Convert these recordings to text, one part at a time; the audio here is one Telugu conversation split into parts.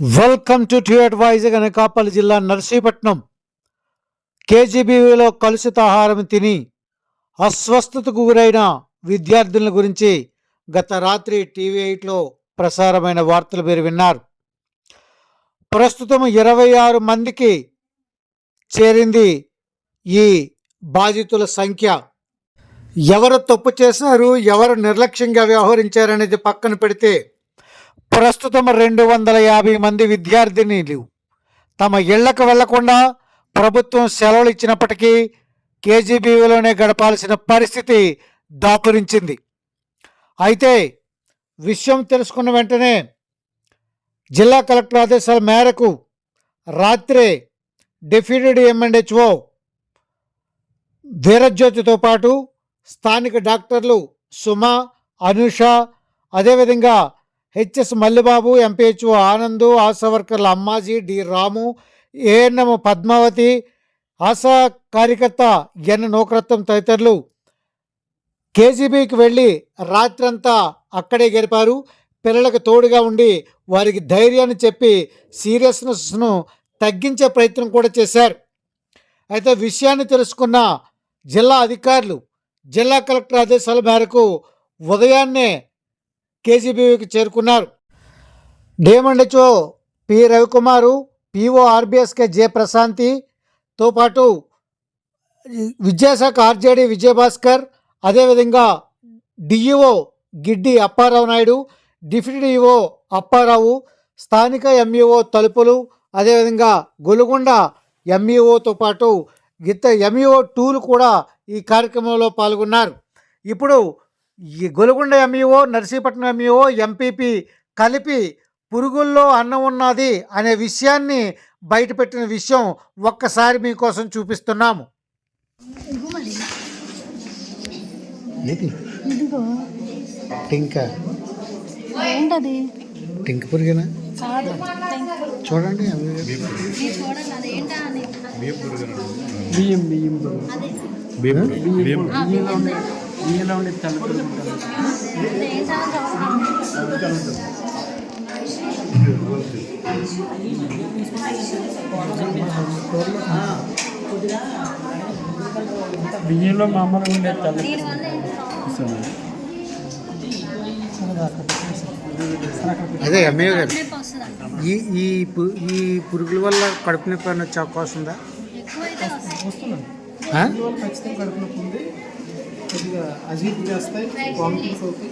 Welcome to T advise Anakapalli జిల్లా నర్సీపట్నం కేజీబీవీలో కలుషిత ఆహారం తిని అస్వస్థతకు గురైన విద్యార్థుల గురించి గత రాత్రి టీవీ ఎయిట్లో ప్రసారమైన వార్తలు మీరు విన్నారు. ప్రస్తుతం ఇరవై ఆరు మందికి చేరింది ఈ బాధితుల సంఖ్య. ఎవరు తప్పు చేశారు ఎవరు నిర్లక్ష్యంగా వ్యవహరించారనేది పక్కన పెడితే ప్రస్తుతం రెండు వందల యాభై మంది విద్యార్థినీలు. తమ ఇళ్ళకు వెళ్ళకుండా ప్రభుత్వం సెలవులు ఇచ్చినప్పటికీ కేజీబీవీలోనే గడపాల్సిన పరిస్థితి దాపురించింది. అయితే విషయం తెలుసుకున్న వెంటనే జిల్లా కలెక్టర్ ఆదేశాల మేరకు రాత్రే డెఫ్యూటెడ్ ఎంఎండ్హెచ్ఓ వీరజ్యోతితో పాటు స్థానిక డాక్టర్లు సుమ అనుష అదేవిధంగా హెచ్ఎస్ మల్లిబాబు ఎంపీహెచ్ఓ ఆనందు ఆశా వర్కర్ల అమ్మాజీ డి రాము ఏఎన్ఎం పద్మావతి ఆశా కార్యకర్త ఎన్ నూకరత్నం తదితరులు కేజీబీకి వెళ్ళి రాత్రంతా అక్కడే గడిపారు. పిల్లలకు తోడుగా ఉండి వారికి ధైర్యాన్ని చెప్పి సీరియస్నెస్ను తగ్గించే ప్రయత్నం కూడా చేశారు. అయితే విషయాన్ని తెలుసుకున్న జిల్లా అధికారులు జిల్లా కలెక్టర్ ఆదేశాల మేరకు ఉదయాన్నే కేజీబీవీకి చేరుకున్నారు. D M and H O P. Ravikumar PO RBSK J ప్రశాంతితో పాటు విద్యాశాఖ ఆర్జేడీ విజయభాస్కర్ అదేవిధంగా DEO Giddi Apparao Naidu deputy DEO Apparao స్థానిక ఎంఈఓ తలుపులు అదేవిధంగా గొలుగొండ ఎంఈఓతో పాటు ఇత ఎంఈఓ టూలు కూడా ఈ కార్యక్రమంలో పాల్గొన్నారు. ఇప్పుడు ఈ Golugonda MEO Narsipatnam MEO MPP కలిపి పురుగుల్లో అన్నం ఉన్నది అనే విషయాన్ని బయటపెట్టిన విషయం ఒక్కసారి మీకోసం చూపిస్తున్నాము. ఏంటది? టింక పురుగేనా? చూడండి మీరు చూడండి. అది ఏంటా అని బియ్యం బియ్యం. బియ్యం. బియ్యంలో ఉండే చూడండి. బియ్యంలో మామూలుగా ఉండే ప్రాబ్లం? అదే ఎంఏ గారు. ఈ ఈ పు- ఈ పురుగుల వల్ల కడుపు నొప్పి అని వచ్చే అవకాశం ఉందా వస్తున్నాను కొద్దిగా చేస్తాయి వామిటింగ్స్ అవుతాయి.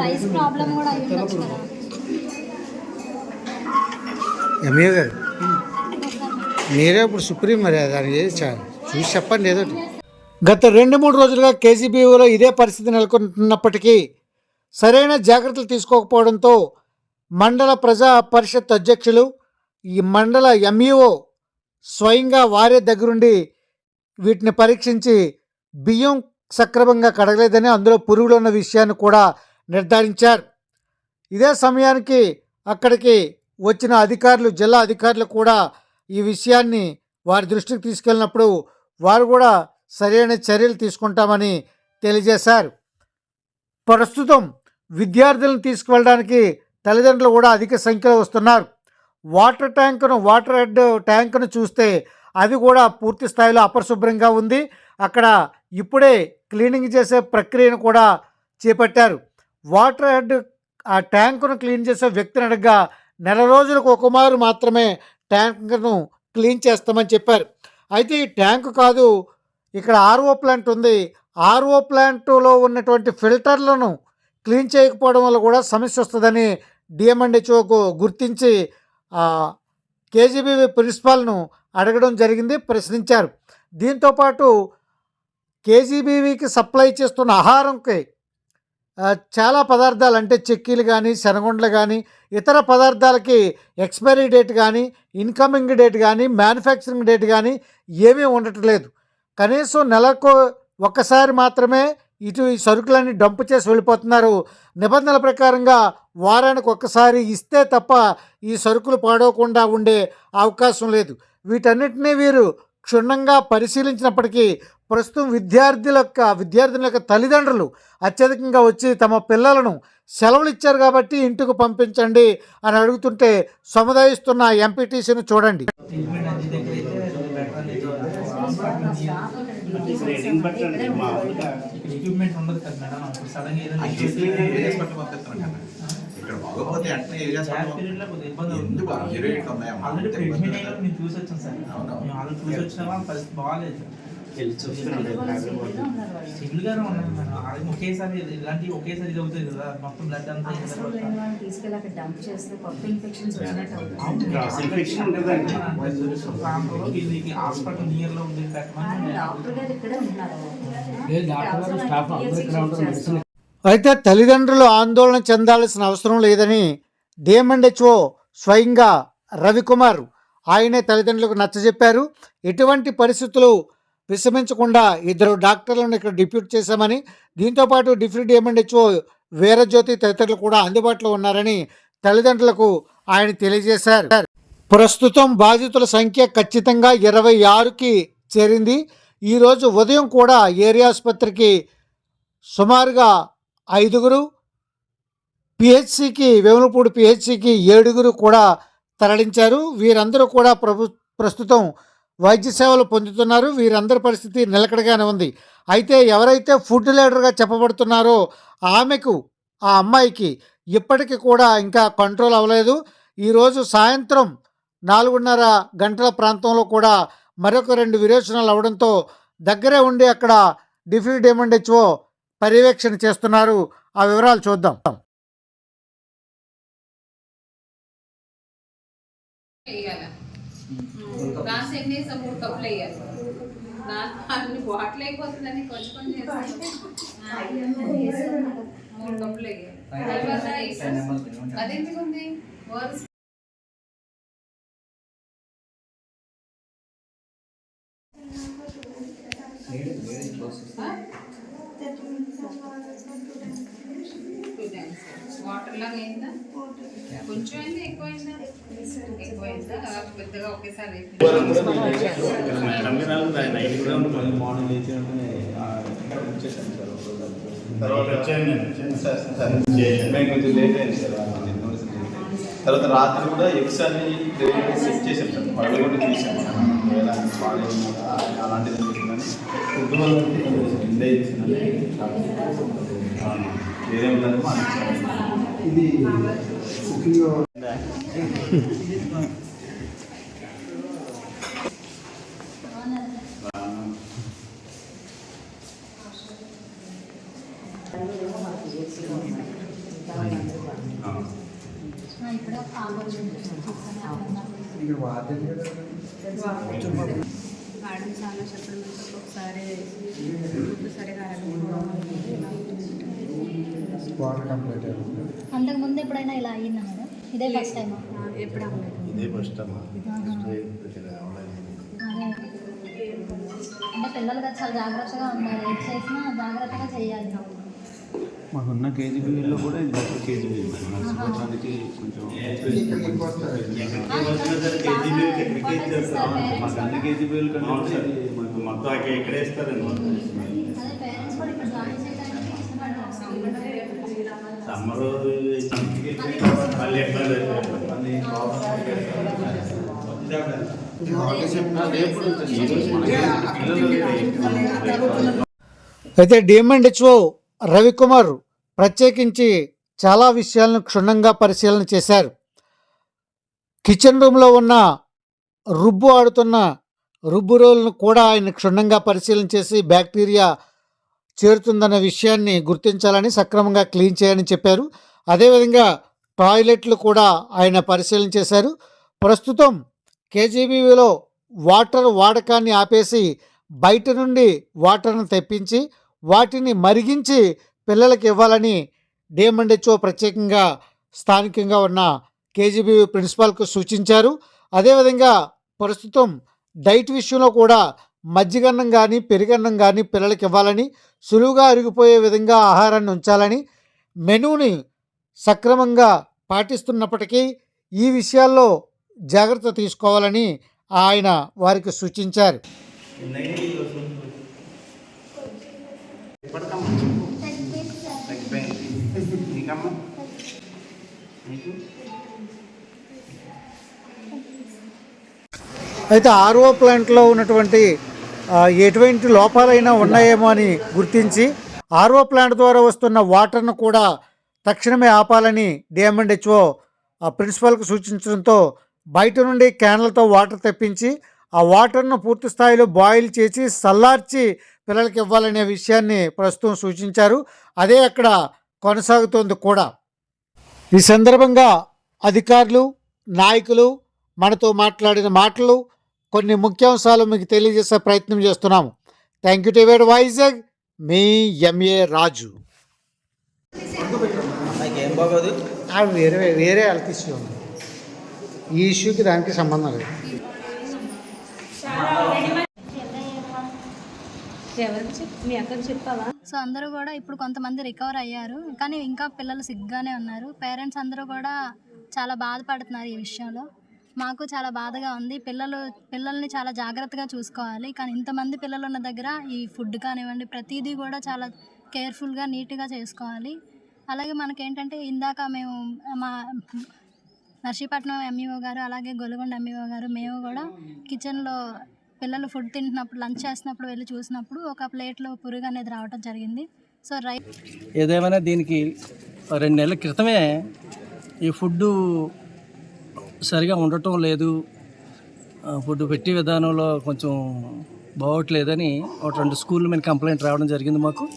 రైస్ ప్రాబ్లం కూడా ఎంఏ గారు మీరే ఇప్పుడు సుప్రీం మరి దానికి ఏది చా- చూసి చెప్పండి ఏదో. గత రెండు మూడు రోజులుగా కేజీబీఓలో ఇదే పరిస్థితి నెలకొంటున్నప్పటికీ సరైన జాగ్రత్తలు తీసుకోకపోవడంతో మండల ప్రజా పరిషత్ అధ్యక్షులు ఈ మండల ఎంఈఓ స్వయంగా వారే దగ్గరుండి వీటిని పరీక్షించి బియ్యం సక్రమంగా కడగలేదని అందులో పురుగులు ఉన్న విషయాన్ని కూడా నిర్ధారించారు. ఇదే సమయానికి అక్కడికి వచ్చిన అధికారులు జిల్లా అధికారులు కూడా ఈ విషయాన్ని వారి దృష్టికి తీసుకెళ్ళినప్పుడు వారు కూడా సరైన చర్యలు తీసుకుంటామని తెలియజేశారు. ప్రస్తుతం విద్యార్థులను తీసుకువెళ్ళడానికి తల్లిదండ్రులు కూడా అధిక సంఖ్యలో వస్తున్నారు. వాటర్ ట్యాంకును వాటర్ హెడ్ ట్యాంకును చూస్తే అది కూడా పూర్తి స్థాయిలో అపరిశుభ్రంగా ఉంది. అక్కడ ఇప్పుడే క్లీనింగ్ చేసే ప్రక్రియను కూడా చేపట్టారు. వాటర్ హెడ్ ఆ ట్యాంకును క్లీన్ చేసే వ్యక్తిని అడగగా నెల రోజులకు ఒక మారు మాత్రమే ట్యాంకును క్లీన్ చేస్తామని చెప్పారు. అయితే ఈ ట్యాంకు కాదు ఇక్కడ ఆర్ఓ ప్లాంట్ ఉంది. ఆర్ఓ ప్లాంట్లో ఉన్నటువంటి ఫిల్టర్లను క్లీన్ చేయకపోవడం వల్ల కూడా సమస్య వస్తుందని డిఎంఎండ్హెచ్ఓకు గుర్తించి కేజీబీ ప్రిన్సిపాల్ను అడగడం జరిగింది ప్రశ్నించారు. దీంతోపాటు కేజీబీవీకి సప్లై చేస్తున్న ఆహారంకి చాలా పదార్థాలు అంటే చెక్కీలు కానీ శనగొండలు కానీ ఇతర పదార్థాలకి ఎక్స్పైరీ డేట్ కానీ ఇన్కమింగ్ డేట్ కానీ మ్యానుఫ్యాక్చరింగ్ డేట్ కానీ ఏమీ ఉండటం లేదు కనీసం నెలకు ఒక్కసారి మాత్రమే ఇటు ఈ సరుకులన్నీ డంప్ చేసి వెళ్ళిపోతున్నారు. నిబంధనల ప్రకారంగా వారానికి ఒక్కసారి ఇస్తే తప్ప ఈ సరుకులు పాడవకుండా ఉండే అవకాశం లేదు. వీటన్నిటినీ వీరు క్షుణ్ణంగా పరిశీలించినప్పటికీ ప్రస్తుతం విద్యార్థుల యొక్క విద్యార్థుల యొక్క తల్లిదండ్రులు అత్యధికంగా వచ్చి తమ పిల్లలను సెలవులు ఇచ్చారు కాబట్టి ఇంటికి పంపించండి అని అడుగుతుంటే సముదాయిస్తున్న ఎంపీటీసీని చూడండి. బాగోపోతే ఎందుకు ఆల్రెడీ చూసి వచ్చాం సార్ ఆల్రెడీ చూసి వచ్చిన పరిస్థితి బాగాలేదు వెళ్ళి గానే మేడం. ఒకేసారి ఒకేసారి కదా. మొత్తం బ్లడ్ అంతా తీసుకెళ్ళి అక్కడ డంప్ చేస్తే కొత్త ఇన్ఫెక్షన్స్ వచ్చినట్టు హాస్పిటల్ నియర్లో ఉంది డాక్టర్ గారు ఇక్కడే ఉన్నారు అయితే తల్లిదండ్రులు ఆందోళన చెందాల్సిన అవసరం లేదని డిఎంఎండ్హెచ్ఓ స్వయంగా రవికుమార్ ఆయనే తల్లిదండ్రులకు నచ్చజెప్పారు. ఎటువంటి పరిస్థితులు విశ్రమించకుండా ఇద్దరు డాక్టర్లను ఇక్కడ డిప్యూట్ చేశామని దీంతోపాటు డిప్యూటీ డిఎంఎండ్హెచ్ఓ వీరజ్యోతి తదితరులు కూడా అందుబాటులో ఉన్నారని తల్లిదండ్రులకు ఆయన తెలియజేశారు. ప్రస్తుతం బాధితుల సంఖ్య ఖచ్చితంగా ఇరవై ఆరుకి చేరింది. ఈరోజు ఉదయం కూడా ఏరియా ఆసుపత్రికి సుమారుగా ఐదుగురు పిహెచ్సికి వేములపూడి పిహెచ్సికి ఏడుగురు కూడా తరలించారు. వీరందరూ కూడా ప్రభు ప్రస్తుతం వైద్య సేవలు పొందుతున్నారు. వీరందరి పరిస్థితి నిలకడగానే ఉంది. అయితే ఎవరైతే ఫుడ్ లీడర్గా చెప్పబడుతున్నారో ఆమెకు ఆ అమ్మాయికి ఇప్పటికీ కూడా ఇంకా కంట్రోల్ అవ్వలేదు. ఈరోజు సాయంత్రం నాలుగున్నర గంటల ప్రాంతంలో కూడా మరొక రెండు విరేచనాలు అవడంతో దగ్గరే ఉండి అక్కడ డిఫ్యూటీ డేమండ్ హెచ్ఓ పర్యవేక్షణ చేస్తున్నారు. ఆ వివరాలు చూద్దాం. చేయాలి. దాంట్లో ఎన్ని వేసాం మూడు కప్పులు వేయాలి దాంట్లో అన్ని బాటిల్ అయిపోతుందని కొంచెం కొంచెం వేస్తాం మూడు కప్పులు వేయాలి తర్వాత వేసాం. అదెందుకు ఉంది ఓఆర్ఎస్ టూ టైమ్స్ వాటర్ లాగా అయిందా ఎక్కువైందా? ఎక్కువైందా? పెద్దగా ఒకేసారి తర్వాత వచ్చాను నేను. సార్ సార్ మేము కొంచెం లేట్ అయింది సార్ తర్వాత రాత్రి కూడా ఎగ్స్ అన్ని సెట్ చేసాం సార్ పళ్ళు కూడా చూసాం అలాంటిది ఫుడ్ వల్ల ఎంజాయ్ ఉందని మా ఇది మేడం చాలా చెప్పడం ఒకసారి ఫుడ్ సరిగా వాటర్ కంప్లీట్ అయింది అంతకు ముందు ఎప్పుడైనా ఇలా అయ్యిందా మేడం? ఇదే ఫస్ట్ టైం ఎప్పుడు ఇదే ఫస్ట్ అమ్మా అంటే పిల్లలుగా చాలా జాగ్రత్తగా ఉండాలి. ఏది చేసినా జాగ్రత్తగా చేయాలి మాకున్న కేజీబీలో కూడా ఇది బెటర్ కేజీబీ కొంచెం మాకు అన్ని కేజీబీలు కంటే మొత్తం ఇక్కడే ఇస్తారండి అదే పేరెంట్స్ కూడా ఇక్కడ జాయిన్ చేయడానికి ఇష్టపడతారు అయితే మళ్ళీ ఇబ్బంది అయితే రవికుమార్ ప్రత్యేకించి చాలా విషయాలను క్షుణ్ణంగా పరిశీలన చేశారు. కిచెన్ రూమ్లో ఉన్న రుబ్బు ఆడుతున్న రుబ్బు రోల్ను కూడా ఆయన క్షుణ్ణంగా పరిశీలన చేసి బ్యాక్టీరియా చేరుతుందన్న విషయాన్ని గుర్తించాలని సక్రమంగా క్లీన్ చేయాలని చెప్పారు. అదేవిధంగా టాయిలెట్లు కూడా ఆయన పరిశీలన చేశారు. ప్రస్తుతం కేజీబీవీలో వాటర్ వాడకాన్ని ఆపేసి బయట నుండి వాటర్ను తెప్పించి వాటిని మరిగించి పిల్లలకు ఇవ్వాలని డిఎంఎండ్హెచ్ఓ ప్రత్యేకంగా స్థానికంగా ఉన్న కేజీబీవీ ప్రిన్సిపాల్కు సూచించారు. అదేవిధంగా ప్రస్తుతం డైట్ విషయంలో కూడా మజ్జిగన్నం కానీ పెరుగన్నం కానీ పిల్లలకి ఇవ్వాలని సులువుగా అరిగిపోయే విధంగా ఆహారాన్ని ఉంచాలని మెనూని సక్రమంగా పాటిస్తున్నప్పటికీ ఈ విషయాల్లో జాగ్రత్త తీసుకోవాలని ఆయన వారికి సూచించారు. అయితే ఆర్ఓ ప్లాంట్లో ఉన్నటువంటి ఎటువంటి లోపాలైనా ఉన్నాయేమో అని గుర్తించి ఆర్ఓ ప్లాంట్ ద్వారా వస్తున్న వాటర్ను కూడా తక్షణమే ఆపాలని డిఎంఎండ్హెచ్ఓ ప్రిన్సిపల్కు సూచించడంతో బయట నుండి క్యాన్లతో వాటర్ తెప్పించి ఆ వాటర్ను పూర్తి స్థాయిలో బాయిల్ చేసి సల్లార్చి పిల్లలకి ఇవ్వాలనే విషయాన్ని ప్రస్తుతం సూచించారు. అదే అక్కడ కొనసాగుతోంది కూడా. ఈ సందర్భంగా అధికారులు నాయకులు మనతో మాట్లాడిన మాటలు కొన్ని ముఖ్యాంశాలు మీకు తెలియజేసే ప్రయత్నం చేస్తున్నాము. థ్యాంక్ యూ టు వైజాగ్ మీ ఎంఏ రాజు ఏం బాగోదు ఆ వేరే వేరే హెల్త్ ఇష్యూ ఉంది. ఈ ఇష్యూకి దానికి సంబంధం లేదు. సో అందరూ కూడా ఇప్పుడు కొంతమంది రికవర్ అయ్యారు. కానీ ఇంకా పిల్లలు సిగ్గానే ఉన్నారు. పేరెంట్స్ అందరూ కూడా చాలా బాధపడుతున్నారు ఈ విషయంలో. మాకు చాలా బాధగా ఉంది. పిల్లలు పిల్లల్ని చాలా జాగ్రత్తగా చూసుకోవాలి. కానీ ఇంతమంది పిల్లలు ఉన్న దగ్గర ఈ ఫుడ్ కానివ్వండి ప్రతిదీ కూడా చాలా కేర్ఫుల్గా నీట్గా చేసుకోవాలి. అలాగే మనకేంటంటే ఇందాక మేము మా నర్సీపట్నం ఎంఈఓ గారు అలాగే గొలుగొండ ఎంఈఓ గారు మేము కూడా కిచెన్లో పిల్లలు ఫుడ్ తింటున్నప్పుడు లంచ్ చేస్తున్నప్పుడు వెళ్ళి చూసినప్పుడు ఒక ప్లేట్లో పురుగు అనేది రావడం జరిగింది. సో రైట్ ఏదేమైనా దీనికి రెండు నెలల క్రితమే ఈ ఫుడ్ సరిగా ఉండటం లేదు. ఫుడ్ పెట్టే విధానంలో కొంచెం బాగోట్లేదని ఒక రెండు స్కూల్ మీద కంప్లైంట్ రావడం జరిగింది మాకు.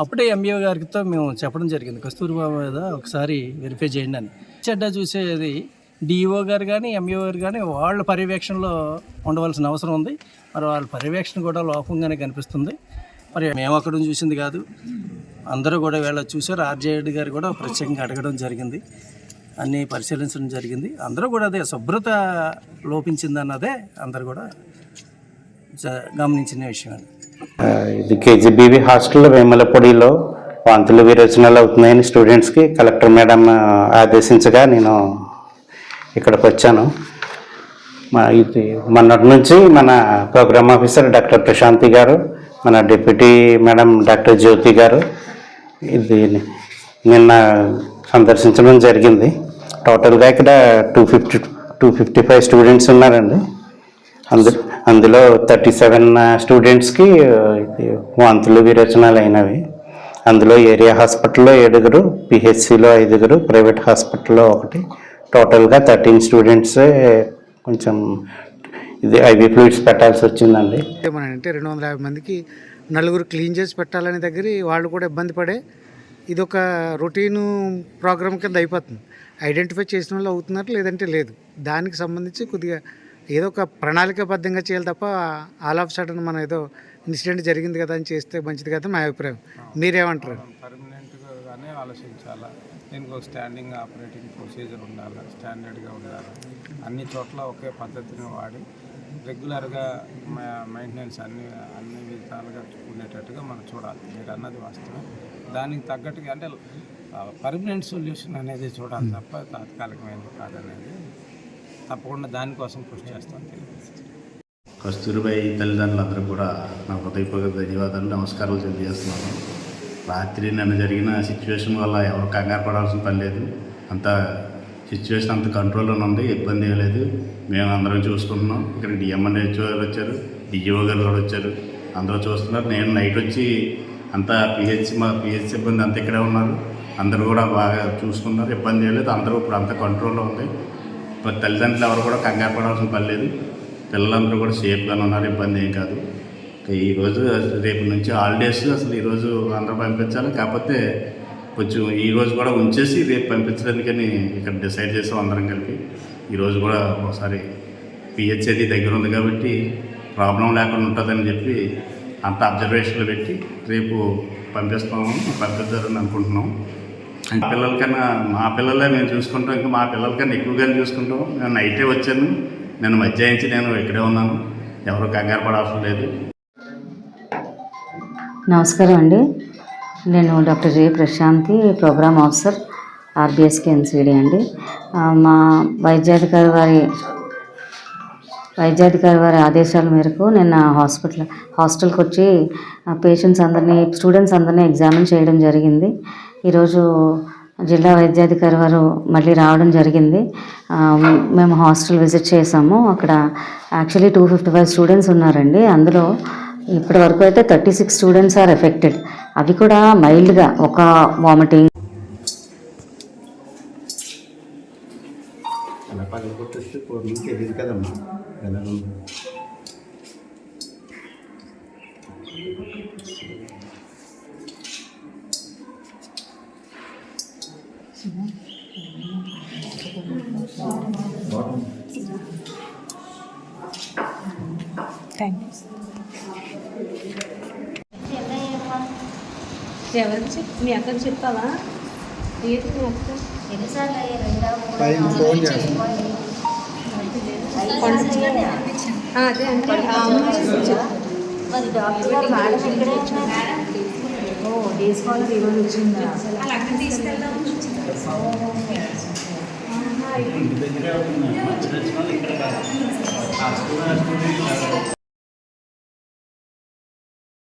అప్పుడే ఎంబీఓ గారితో మేము చెప్పడం జరిగింది. కస్తూరిబా మీద ఒకసారి వెరిఫై చేయండి అని. చెడ్డ చూసేది డిఈఓ గారు కానీ ఎంఈఓ గారు కానీ వాళ్ళ పర్యవేక్షణలో ఉండవలసిన అవసరం ఉంది. మరి వాళ్ళ పర్యవేక్షణ కూడా లోపంగానే కనిపిస్తుంది. మరి మేము అక్కడ చూసింది కాదు. అందరూ కూడా వీళ్ళ చూసారు ఆర్జేడ్ గారు కూడా ప్రత్యేకంగా అడగడం జరిగింది. అన్నీ పరిశీలించడం జరిగింది. అందరూ కూడా అదే శుభ్రత లోపించిందన్నదే అందరూ కూడా గమనించిన విషయం అండి ఇది కేజీబీవీ హాస్టల్ వేమలపొడిలో వాంతులు విరోచనాలు అవుతున్నాయని స్టూడెంట్స్కి కలెక్టర్ మేడం ఆదేశించగా నేను ఇక్కడికి వచ్చాను మా ఇది మొన్నటి నుంచి మన ప్రోగ్రామ్ ఆఫీసర్ డాక్టర్ ప్రశాంతి గారు మన డిప్యూటీ మేడం డాక్టర్ జ్యోతి గారు ఇది నిన్న సందర్శించడం జరిగింది. టోటల్గా ఇక్కడ two fifty two fifty five students ఉన్నారండి. అందు అందులో థర్టీ సెవెన్ స్టూడెంట్స్కి వాంతులు విరోచనాలు అయినవి. అందులో ఏరియా హాస్పిటల్లో ఏడుగురు పిహెచ్సిలో ఐదుగురు ప్రైవేట్ హాస్పిటల్లో ఒకటి. టోటల్గా థర్టీన్ స్టూడెంట్స్ కొంచెం ఇది ఐవి ఫ్లూయిడ్స్ పెట్టాల్సి వచ్చిందండి. ఏమనంటే రెండు వందల యాభై మందికి నలుగురు క్లీన్ చేసి పెట్టాలనే దగ్గర వాళ్ళు కూడా ఇబ్బంది పడే ఇది ఒక రొటీన్ ప్రోగ్రామ్ కింద అయిపోతుంది. ఐడెంటిఫై చేసిన వాళ్ళు అవుతున్నారు లేదంటే లేదు. దానికి సంబంధించి కొద్దిగా ఏదో ఒక ప్రణాళికాబద్ధంగా చేయాలి తప్ప ఆల్ ఆఫ్ సడన్ మనం ఏదో ఇన్సిడెంట్ జరిగింది కదా అని చేస్తే మంచిది కదా మా అభిప్రాయం. మీరేమంటారు? పర్మనెంట్గానే ఆలోచించాలా? దీనికి ఒక స్టాండింగ్ ఆపరేటింగ్ ప్రొసీజర్ ఉండాలి? స్టాండర్డ్గా ఉండాలి? అన్ని చోట్ల ఒకే పద్ధతిని వాడి రెగ్యులర్గా మెయింటెనెన్స్ అన్ని అన్ని విధాలుగా ఉండేటట్టుగా మనం చూడాలి. మీరు అన్నది వాస్తవం. దానికి తగ్గట్టుగా అంటే పర్మనెంట్ సొల్యూషన్ అనేది చూడాలి తప్ప తాత్కాలికమైనది కాదనేది తప్పకుండా దానికోసం కృషి చేస్తాం తెలియజేస్తాం కస్తూరిబాయి తల్లిదండ్రులందరూ కూడా నా హృదయపూర్వక ధన్యవాదాలు నమస్కారాలు తెలియజేస్తున్నాను. రాత్రి నిన్న జరిగిన సిచ్యువేషన్ వల్ల ఎవరు కంగారు పడాల్సిన పని లేదు. అంత సిచ్యువేషన్ అంత కంట్రోల్లో ఉంది ఇబ్బంది ఏం లేదు. మేము అందరం చూసుకుంటున్నాం. ఇక్కడ డిఎంఎన్ గారు వచ్చారు డిఈఓ గారు కూడా వచ్చారు. అందరూ చూస్తున్నారు. నేను నైట్ వచ్చి అంతా పిహెచ్ మా పిహెచ్ సిబ్బంది అంతా ఇక్కడే ఉన్నారు. అందరూ కూడా బాగా చూసుకున్నారు. ఇబ్బంది ఏం లేదు. అందరూ ఇప్పుడు అంత కంట్రోల్లో ఉంది. ఇప్పుడు తల్లిదండ్రులు ఎవరు కూడా కంగారు పడాల్సిన పని లేదు. పిల్లలందరూ కూడా సేఫ్గానే ఉన్నారు. ఇబ్బంది ఏం కాదు. ఈరోజు రేపు నుంచి హాలిడేస్ అసలు ఈరోజు అందరూ పంపించాలి. కాకపోతే కొంచెం ఈరోజు కూడా ఉంచేసి రేపు పంపించడానికని ఇక్కడ డిసైడ్ చేసాం అందరం కలిపి. ఈరోజు కూడా ఒకసారి పిహెచ్ఏది దగ్గర ఉంది కాబట్టి ప్రాబ్లం లేకుండా ఉంటుందని చెప్పి అంత అబ్జర్వేషన్లో పెట్టి రేపు పంపిస్తాము పంపిద్దారని అనుకుంటున్నాం. పిల్లలకన్నా మా పిల్లలే మేము చూసుకుంటాం ఇంకా మా పిల్లలకన్నా ఎక్కువగానే చూసుకుంటాం. నేను నైటే వచ్చాను. నేను మధ్యాహించి నేను ఇక్కడే ఉన్నాను. ఎవరు కంగారు పడాల్సిన లేదు. నమస్కారం అండి. నేను doctor J Prashanthi program officer ఆర్బిఎస్కి NCD అండి. మా వైద్యాధికారి వారి వైద్యాధికారి వారి ఆదేశాల మేరకు నిన్న హాస్పిటల్ హాస్టల్కి వచ్చి పేషెంట్స్ అందరినీ స్టూడెంట్స్ అందరినీ ఎగ్జామిన్ చేయడం జరిగింది. ఈరోజు జిల్లా వైద్యాధికారి వారు మళ్ళీ రావడం జరిగింది. మేము హాస్టల్ విజిట్ చేసాము. అక్కడ actually two fifty five students ఉన్నారండి. అందులో ఇప్పటి వరకు అయితే thirty six students are affected. అవి కూడా మైల్డ్గా ఒక వామిటింగ్. కదమ్మా. ఉంది ఎవరికి చెప్ మీ అక్కకి చెప్పావా? ఏంటి మీ అక్క అదే అంటే. మరి డాక్టర్ గారు మేడం ఇక్కడే ఓ డేస్ కాలర్ ఈరోజు వచ్చిందా? అలా అక్కడ తీసుకెళ్దాం ఇంటి దగ్గరే ఇక్కడ